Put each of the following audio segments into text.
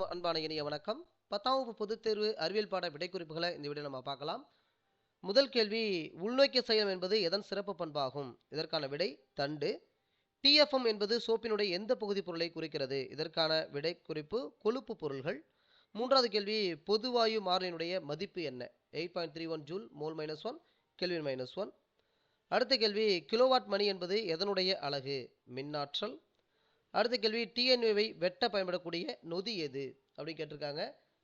அனைவருக்கும் அன்பான இனிய வணக்கம். பத்தாம் வகுப்பு பொதுத் தேர்வு அறிவியல் பாட விடைக்குறிப்புகளை இந்த வீடியோ நம்ம பார்க்கலாம். முதல் கேள்வி உள்நோக்கிய செயலம் என்பது எதன் சிறப்பு பண்பாகும்? இதற்கான விடை தண்டு. டிஎஃப்எம் என்பது சோப்பினுடைய எந்த பகுதி பொருளை குறிக்கிறது? இதற்கான விடை குறிப்பு கொழுப்பு பொருள்கள். மூன்றாவது கேள்வி பொதுவாயு மாறிலினுடைய மதிப்பு என்ன? Eight point three one joule mole minus one kelvin minus one அடுத்த கேள்வி கிலோவாட் மணி என்பது எதனுடைய அலகு? மின்னாற்றல் அடுத்த கேள்வி டிஎன்ஏவை வெட்ட பயன்படக்கூடிய நொதி எது? அப்படின்னு கேட்டிருக்காங்க.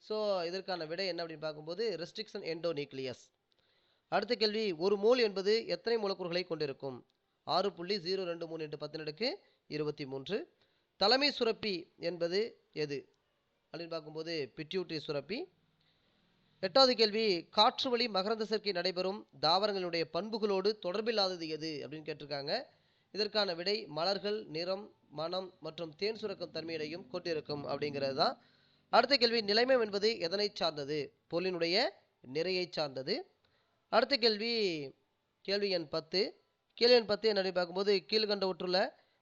ஸோ இதற்கான விடை என்ன அப்படின்னு பார்க்கும்போது ரெஸ்ட்ரிக்ஷன் எண்டோநியூக்ளியஸ் அடுத்த கேள்வி ஒரு மூல் என்பது எத்தனை மூலக்கூறுகளை கொண்டிருக்கும்? ஆறு புள்ளி ஜீரோ ரெண்டு மூணு எட்டு பத்தினடுக்கு இருபத்தி மூன்று தலைமை சுரப்பி என்பது எது? அப்படின்னு பார்க்கும்போது பிட்யூட்ரி சுரப்பி. எட்டாவது கேள்வி காற்று வழி மகரந்த சேர்க்கை நடைபெறும் தாவரங்களுடைய பண்புகளோடு தொடர்பில்லாதது எது? அப்படின்னு கேட்டிருக்காங்க. இதற்கான விடை மலர்கள் நிறம் மனம் மற்றும் தேன் சுரக்கும் தன்மையினையும் கொண்டிருக்கும் அப்படிங்கிறது தான். அடுத்த கேள்வி நிலைமம் என்பது எதனை சார்ந்தது? பொருளினுடைய நிறையை சார்ந்தது. அடுத்த கேள்வி கேள்வி எண் பத்து. கேள்வி எண் பத்து என்ன பார்க்கும்போது கீழ்கண்ட ஒற்றுள்ள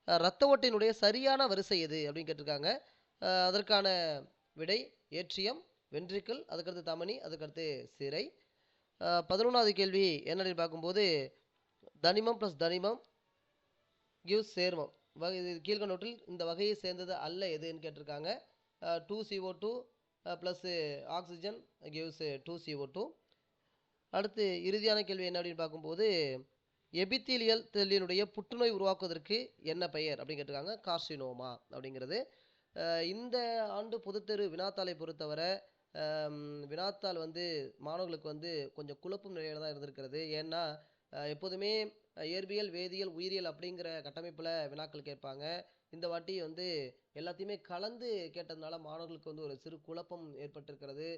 இரத்த ஓட்டினுடைய சரியான வரிசை எது அப்படின்னு கேட்டிருக்காங்க. அதற்கான விடை ஏற்றியம் வென்றிக்கல் அதுக்கடுத்து தமனி அதுக்கடுத்து சிறை. பதினொன்றாவது கேள்வி என்னன்னு பார்க்கும்போது தனிமம் ப்ளஸ் தனிமம் கிவ்ஸ் சேர்மம். கீழ்கண்டவற்றில் இந்த வகையை சேர்ந்தது அல்ல எதுன்னு கேட்டிருக்காங்க. Two CO two plus oxygen gives two CO two அடுத்து இறுதியான கேள்வி என்ன அப்படின்னு பார்க்கும்போது எபித்தீலியல் தெல்லினுடைய புற்றுநோய் உருவாக்குவதற்கு என்ன பெயர் அப்படின்னு கேட்டிருக்காங்க. கார்சினோமா அப்படிங்கிறது. இந்த ஆண்டு பொதுத்தெரு வினாத்தாளை பொறுத்தவரை வினாத்தாள் வந்து மாணவர்களுக்கு வந்து கொஞ்சம் குழப்பம் நிலையில தான் இருந்திருக்கிறது. ஏன்னா எப்போதுமே இயற்பியல் வேதியியல் உயிரியல் அப்படிங்கிற கட்டமைப்பில் வினாக்கள் கேட்பாங்க. இந்த வாட்டி வந்து எல்லாத்தையுமே கலந்து கேட்டதுனால மாணவர்களுக்கு வந்து ஒரு சிறு குழப்பம் ஏற்பட்டிருக்கிறது.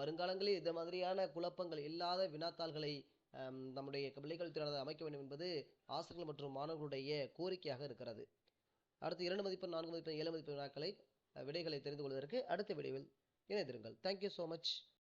வருங்காலங்களில் இந்த மாதிரியான குழப்பங்கள் இல்லாத வினாத்தாள்களை நம்முடைய பள்ளிக்கல்வி அமைக்க வேண்டும் என்பது ஆசிரியர்கள் மற்றும் மாணவர்களுடைய கோரிக்கையாக இருக்கிறது. அடுத்து இரண்டு மதிப்பெண் நான்கு மதிப்பெண் ஏழு மதிப்பெண் வினாக்களை விடைகளை தெரிந்து கொள்வதற்கு அடுத்த விடைவில் இணைந்திருங்கள். Thank you so much